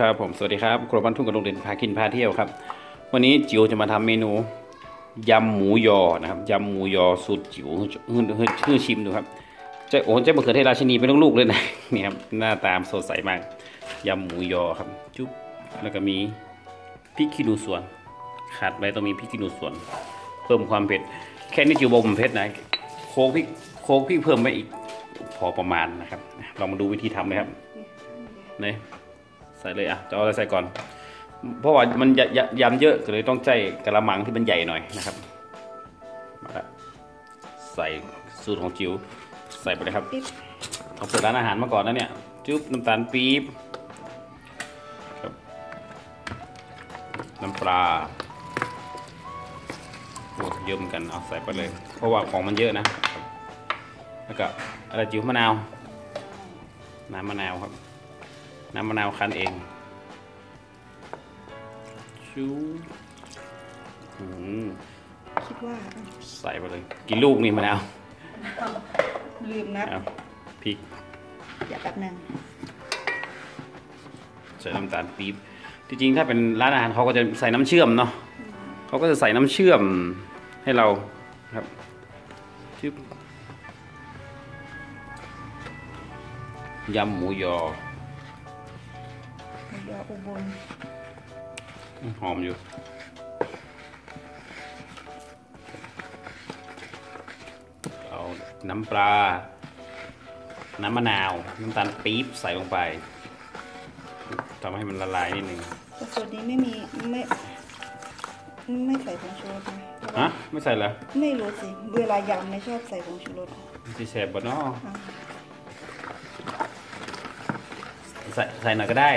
ครับผมสวัสดีครับครัวบ้านทุ่งกับโรงเรียนพากินพาเที่ยวครับ วันนี้จิ๋วจะมาทำเมนูยำหมูยอนะครับยำหมูยอสูตรจิ๋วให้ให้ให้ชิมดูครับเจ้าโอ้เจ้ามะเขือเทศราชินีเป็นลูกๆเลยนะนี่ครับหน้าตามสดใสมากยำหมูยอครับ จุ๊บแล้วก็มีพริกขี้หนูสวนขาดไปต้องมีพริกขี้หนูสวน เพิ่มความเผ็ดแค่นี้จิ๋วบอกผมเผ็ดนะโคกพริกโคกพริกเพิ่มไปอีกพอประมาณนะครับเรามาดูวิธีทำเลยครับนี่ ใส่เลยอะจะเอาอะไรใส่ก่อน เพราะว่ามันยยยำเยอะก็เลยต้องใช้กระมังที่มันใหญ่หน่อยนะครับมาละใส่สูตรของจิ๋วใส่ไปเลยครับปิ๊บเขาเปิดร้านอาหารมาก่อนนะเนี่ยจุ๊บน้ำตาลปี๊บครับน้ำปลาโอ้เยอะเหมือนกันเอาใส่ไปเลย เพราะว่าของมันเยอะนะครับแล้วก็อะไรจิ๋วมะนาว น้ำมะนาวครับ น้ำมะนาวคั้นเองชูอืมคิดว่าใส่ไปเลย กี่ลูกนี่มะนาว ลืมนับเอาพริกอย่าแป๊บนึงใส่น้ำตาลปี๊บจริงๆถ้าเป็นร้านอาหารเขาก็จะใส่น้ำเชื่อมเนาะเขาก็จะใส่น้ำเชื่อมให้เราครับชึบยำหมูยอ หมูยออุบลหอมอยู่เอาน้ำปลา น้ำมะนาว น้ำตาลปี๊บใส่ลงไปทำให้มันละลายนิดนึงแต่สูตรนี้ไม่มีไม่ไม่ใส่ผงชูรสนะฮะไม่ใส่เหรอไม่รู้สิ เวลายำไม่ชอบใส่ผงชูรสสิแสบบ่เนาะอะใส่ใส่หน่อยก็ได้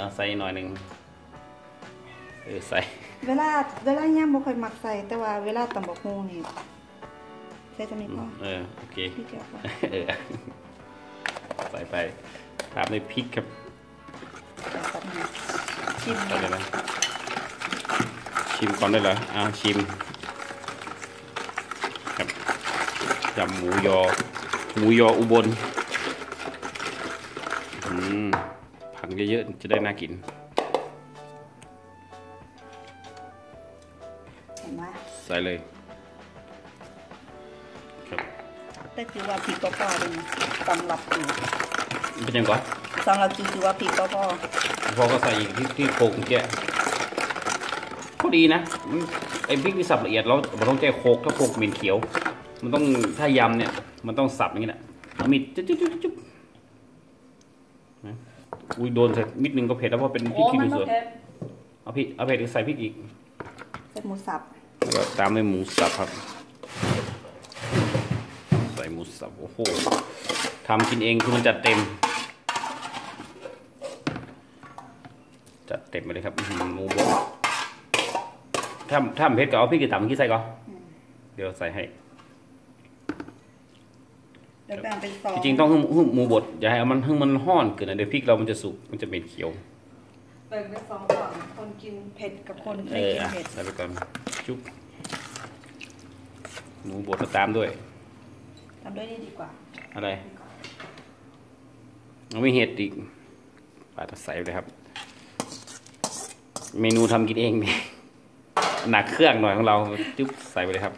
เออใส่หน่อยหนึ่งเออใส่ เวลาเวลายำบ่ค่อยมักใส่แต่ว่าเวลาตำบักฮูนี่ใส่จะมีพ่อเออโอเคพี่เจ้าพ่อเออใส่ไปตามด้วยพริกครับแต่แป๊บนึงชิมใส่เลยนะชิมก่อนได้เหรออ้าวชิมครับยำหมูยอ หมูยออุบลอืม ผักเยอะๆจะได้น่ากินเห็นไหมใส่เลยครับแต่คือว่าพริกก็พอเลยนะสำหรับอยู่เป็นยังก่อนสำหรับจูคือว่าพริกก็พอพอก็ใส่อีกที่ที่โคกเมื่อกี้ก็ดีนะมันไอ้พริกที่สับละเอียดเราเราต้องแก้โคกถ้าโคกเหม็นเขียว มันต้องถ้ายำเนี่ย มันต้องสับอย่างนี้แหละเอามีดจุ๊บจุ๊บจุ๊บจุ๊บนะ อุ้ยโดนใส่มิดนึงก็เผ็ดแล้วเพราะเป็นพริกขี้หนูสวนเอาพริกเอาเผ็ดใส่พริกอีกใส่หมูสับแล้วก็ตามด้วยหมูสับครับ ใส่หมูสับโอ้โหทำกินเองคือมันจัดเต็ม จัดเต็มไปเลยครับอื้อหือหมูบดถ้าถ้ามันเผ็ดก็เอาพริกกระตำขี้ใส่ก่อนเดี๋ยวใส่ให้ เดี๋ยวแบ่งเป็นสองจริงๆต้องให้ให้หมูบดอย่าให้เอามันให้มันห้อนเกินนะเดี๋ยวพริกเรามันจะสุกมันจะเป็นเขียวแบ่งเป็นสองฝั่งคนกินเผ็ดกับคนเอไม่อกินอะเผ็ดใส่ไปก่อนจุ๊บหมูบดตามด้วยทำด้วยนี่ดีกว่า อะไรเอาไม่เห็ดอีกปาดใส่เลยครับ เมนูทำกินเองนี่หนักเครื่องหน่อยของเราจุ๊บใส่ไปเลยครับ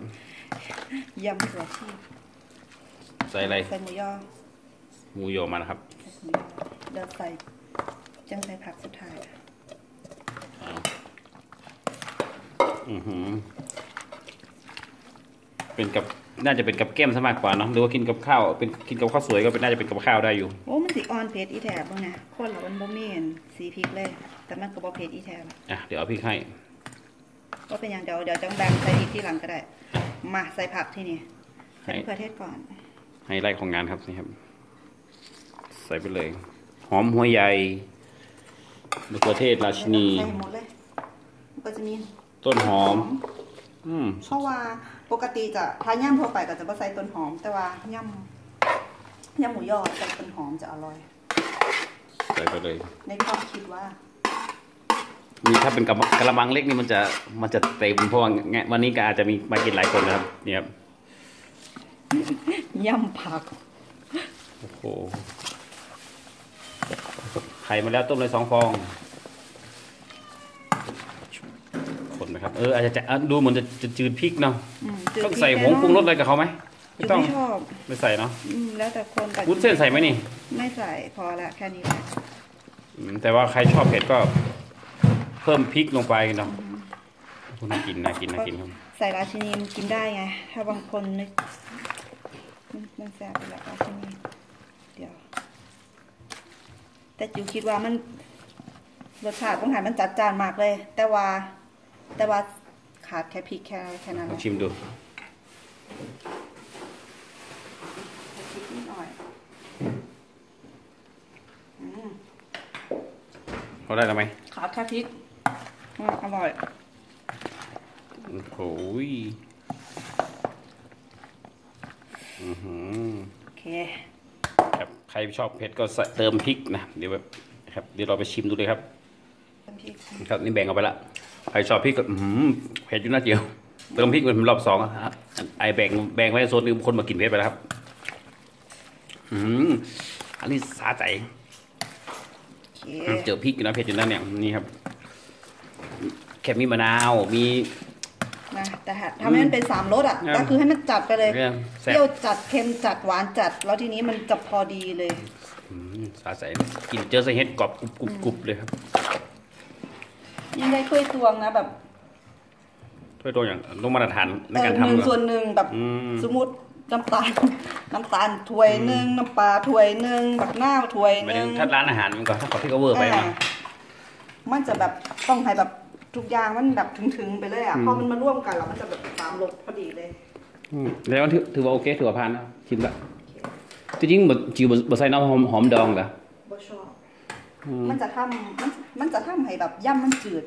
ยำหัวชี ใส่อะไร ใส่หมูยอหมูโยอมานะครับใส่หมูยอเดี๋ยวใส่จังใส่ผักสุดท้ายอือหือ เป็นกับน่าจะเป็นกับแก้มซะมากกว่าเนาะหรือว่ากินกับข้าวเป็นกินกับข้าวสวยก็เป็นน่าจะเป็นกับข้าวได้อยู่โอ้มันสิออนเผ็ดอีแถบบ้างนะคนเรามันบ่มีอันสีพริกเลย แต่มันก็บ่เผ็ดอีแถบอะเดี๋ยวเอาพริกให้ก็เป็นอย่างเดี๋ยวเดี๋ยวจังแบ่งใส่พริกที่หลังก็ได้ มาใส่ผักที่นี่ใส่มะเขือเทศก่อน ไฮไลท์ของงานครับนี่ครับ ใส่ไปเลย หอมหัวใหญ่มะเขือเทศราชินี ใส่หมดเลยมันก็จะมีต้นหอม อืมเพราะว่าปกติจะถ้าย่ำทั่วไปก็จะบ่ใส่ต้นหอม แต่ว่าย่ำย่ำหมูยอใส่ต้นหอมจะอร่อย ใส่ไปเลย ในความคิดว่านี่ถ้าเป็นกระกระมังเล็กนี่มันจะมันจะเต็มเพราะว่าแงะวันนี้ก็อาจจะมีมากินหลายคนนะครับเนี่ยครับ ย่ำผัก โอ้โหใครข่มาแล้วต้มเลยสองฟอง คนนะครับ เอออาจจะจะอะดูเหมือนจะจะจืดพริกเนาะ อืมจืดต้องพริกใส่ผงปรุงรสอะไรกับเขาไหมจืไม่ดต้อง ไม่ชอบไม่ใส่เนาะอืมแล้วแต่คนแต่วุ้นเส้นใส่ไหมนี่ไม่ใส่พอละแค่นี้แหละอืมแต่ว่าใครชอบเผ็ดก็ เพิ่มพริกลงไปเนาะน่ากินน่ากินน่ากินครับ ใส่ราชินีมันกินได้ไง ถ้าบางคนนึก มันมันแสบไปแล้วราชินีเดี๋ยว แต่จิวคิดว่ามันรสชาติต้องหายมันจัดจานมากเลย แต่ว่า แต่ว่าขาดแค่พริกแค่แค่นั้นลแหองละชิมดูพริกนิดหน่อยอืมเขาได้แล้วไหมขาดแค่พริกอืมอร่อยโอ้ยอื้อหือ โอเคครับใครชอบเผ็ดก็ใส่เติมพริกนะเดี๋ยวแบบครับเดี๋ยวเราไปชิมดูเลยครับเติมพริกครับนี่แบ่งเอาไปละใครชอบพริกก็อื้อหือเผ็ดอยู่นะเจียวเติมพริกเป็นรอบสองอะฮะไอแบ่งแบ่งไว้ในโซนนึงคนมากินเผ็ดไปแล้วครับ อืมอันนี้สาใจโอเคเจอพริกอยู่นะเผ็ดอยู่นะเนี่ยนี่ครับแค่มีมะนาวมี นะแต่ถ้าทำให้มันเป็นสามรสอะอืมก็คือให้มันจัดไปเลยเนี่ยเปแซ่บรี้ยวจัดเค็มจัดหวานจัด แล้วทีนี้มันจะพอดีเลย อืมสาใจกินเจอใส่เห็ดกรอบกรุบกรุบกรุบเลยครับยิ่งได้ถ้วยตวงนะแบบถ้วยตัวอย่างต้องมาตรฐานในเอการอหทำนึ่งเหรอส่วนหนึ่งแบบอืม สมมติน้ำตาล น้ำตาลถ้วยหนึ่งน้ำปลาถ้วยหนึ่งบักหน้าวถ้วยหมายหถึนึ่งงถ้าร้านอาหารมันก็ถ้าขอที่ก็เวอร์ไปอ่านะมันจะแบบต้องให้แบบ ทุกอย่างมันแบบถึงๆไปเลยอะอืมพอมันมาร่วมกันแล้วมันจะแบบสามรสพอดีเลยอืมแล้วถือถือว่าโอเคถือว่าผ่านนะชิมละจริงๆบจิวบใส่น้ำหอมหอมดองเหรอบ่ชอบอืมมันจะทำมันมันจะทำให้แบบย่ำมันจืด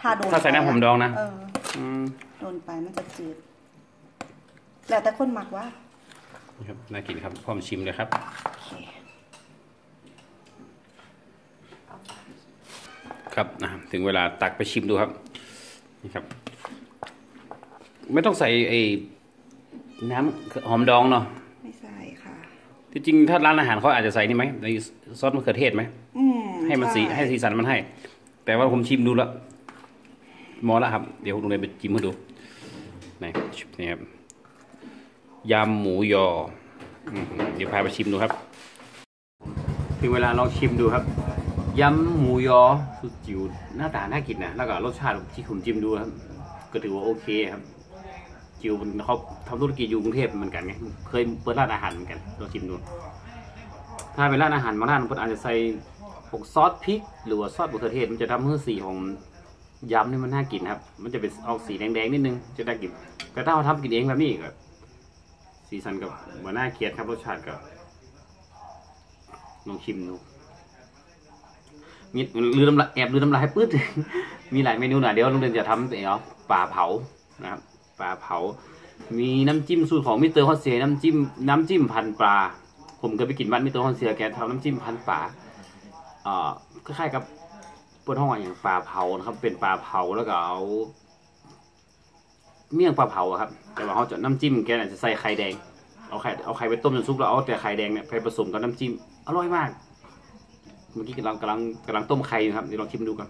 ถ้าโดนถ้าใส่น้ำหอมดองนะเอออืมโดนไปมันจะจืดแล้วแต่คนหมักว่าครับน่ากินครับพร้อมชิมเลยครับ โอเคครับนะถึงเวลาตักไปชิมดูครับนี่ครับ ไม่ต้องใส่ไอ้น้ำหอมดองเนาะไม่ใส่ค่ะที่จริงถ้าร้านอาหารเขาอาจจะใส่นี่ไหมในซอสมะเขือเทศไหมอืมให้มันสีช่ให้สีสันมันให้ แต่ว่าผมชิมดูแล้วมอแล้วครับ เดี๋ยวลุงเลยไปชิมให้ดูนี่นี่ครับยำหมูยออื้อหือเดี๋ยวพาไปชิมดูครับ ถึงเวลาลองชิมดูครับ ยำหมูยอสุดจิ๋วหน้าตาน่ากินนะแล้วก็รสชาติที่ผมชิมดูครับ ก็ถือว่าโอเคครับ จิ๋วมันเขาทำธุรกิจอยู่กรุงเทพเหมือนกันไงเคยเปิดร้านอาหารเหมือนกันลองชิมดูถ้าเป็นร้านอาหารบางร้านมันอาจจะใส่พวกซอสพริก หรือว่าซอสมะเขือเทศมันจะทำให้สีของยำนี่มันน่ากินครับ มันจะเป็นออกสีแดงๆนิดนึงจะได้กิน แต่ถ้าเราทำกินเองแบบนี้ก็สีสันกับเหมือนน่าเกลียดครับรสชาติก็ลองชิมดู มีลืมน้ำลายแอบลืมน้ำลายปื๊ดมีหลายเมนูหน่อยเดี๋ยวโรงเรียนจะทำเองเนาะปลาเผานะครับปลาเผา มีน้ำจิ้มสูตรของมิสเตอร์ฮอสเซียน้ำจิ้มน้ำจิ้มพันปลา ผมเคยไปกินบ้านมิสเตอร์ฮอสเซียแกทำน้ำจิ้มพันปลาเอ่อคล้ายๆกับปนห้องอย่างปลาเผานะครับเป็นปลาเผาแล้วก็เอาเมี่ยงปลาเผาครับ แต่ว่าเขาจะน้ำจิ้มแกอาจจะใส่ไข่แดง เอาไข่เอาไข่ไปต้มจนสุกแล้วเอาแต่ไข่แดงเนี่ยไปผสมกับน้ำจิ้มอร่อยมาก เมื่อกี้กำลังกำลังกำลังต้มไข่อยู่ครับเดี๋ยวลองชิมดูกัน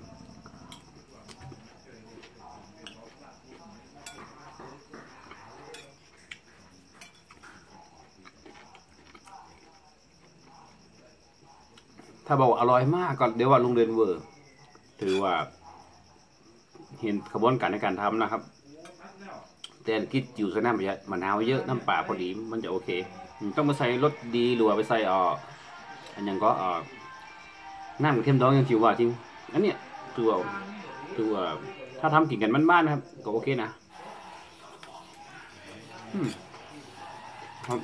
ถ้าบอกอร่อยมากก็เดี๋ยวว่าลุงเรือนเวอร์ถือว่า เห็นขบวนการในการทำนะครับ แต่คิดอยู่สนามมะนาวเยอะน้ำปลาพอดีมันจะโอเค ต้องมาใส่รสดีหรือว่าไปใส่อ่ออันยังก็อ่อ น้ำเค็มดองยังจิวว่าจริงอันเนี้ยถือว่าถือว่าถ้าทำกินกันบ้านๆนะครับก็โอเคนะอืมครับ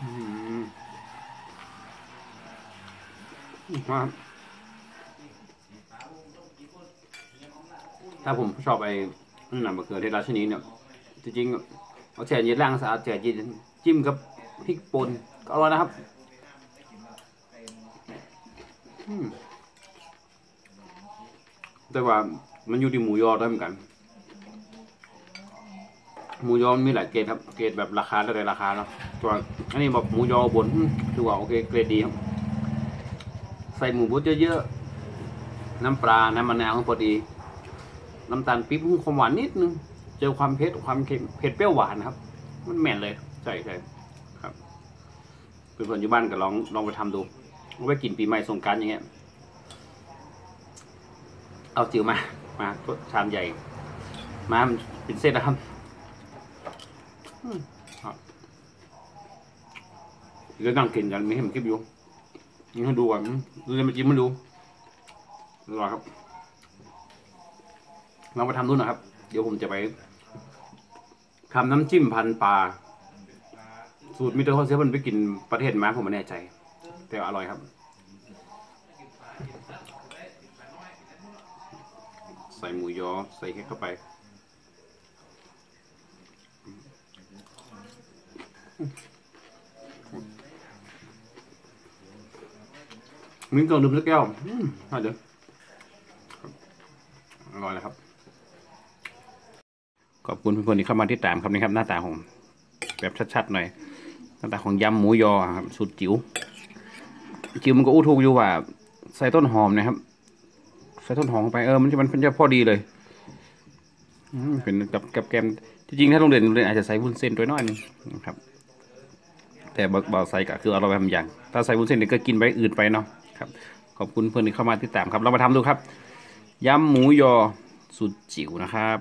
อืมว่าถ้าผมชอบไอ้นั่นะมะเขือเทศราชนีเนี่ยจริงๆเอาแช่เย็นล้างสะอาดแช่เย็นจิ้มกับพริกป่นก็อร่อยนะครับ แต่ว่ามันอยู่ที่หมูยอด้วยเหมือนกัน หมูยอมันมีหลายเกรดครับ เกรดแบบราคาแล้วแต่ราคาเนาะตัวอันนี้แบบหมูยอบนถือว่าโอเคเกรดดีครับ ใส่หมูบดเยอะๆ น้ำปลา น้ำมะนาวพอดี น้ำตาลปี๊บความหวานนิดนึง เจอความเผ็ดความเค็มเผ็ดเปรี้ยวหวานครับ มันแม่นเลย ใช่ใช่ครับเพื่อนๆอยู่บ้านก็ลองลองไปทำดู เอาไว้กินปีใหม่สงการอย่างเงี้ย เอาจิ๋วมา มาชามใหญ่ มามันเป็นเส้นนะครับอืมครับเดี๋ยวนั่งกินกันมีให้มันคลิปอยู่นี่ให้ดูก่อนดูเลยมาจิ้มมาดูรอครับลองไปทำดูนะครับ เดี๋ยวผมจะไปทำน้ำจิ้มพันปลาสูตรมิเตอร์คอนเซปต์มันไปกินประเทศมาผมไม่แน่ใจ แต่อร่อยครับ ใส่หมูยอใส่แค่เข้าไปมิ้นก่อนดื่มสักแก้วอืมน่าเดี๋ยวอร่อยนะครับ ขอบคุณเพื่อนๆที่เข้ามาที่ตามครับนี่ครับ หน้าตาของแบบชัดๆหน่อยหน้าตาของยำหมูยอครับสุดจิ๋ว จิ๋วมันก็อู้ถูกอยู่ว่า ใส่ต้นหอมนะครับ ใส่ต้นหอมเข้าไปเออมันจะมันจะพอดีเลยเป็นกับกับแกมจริงๆถ้าโรงเรียนโรงเรียนอาจจะใส่วุ้นเส้นตัวน้อยหนึงนะครับ แต่บเบาใส่ก็คือเอาเราไปทำอย่าง ถ้าใส่วุ้นเส้นเนี่ยก็กินไปอื่นไปเนาะครับ ขอบคุณเพื่อนที่เข้ามาติดตามครับ เรามาทำดูครับยำหมูยอสุดจิ๋วนะครับ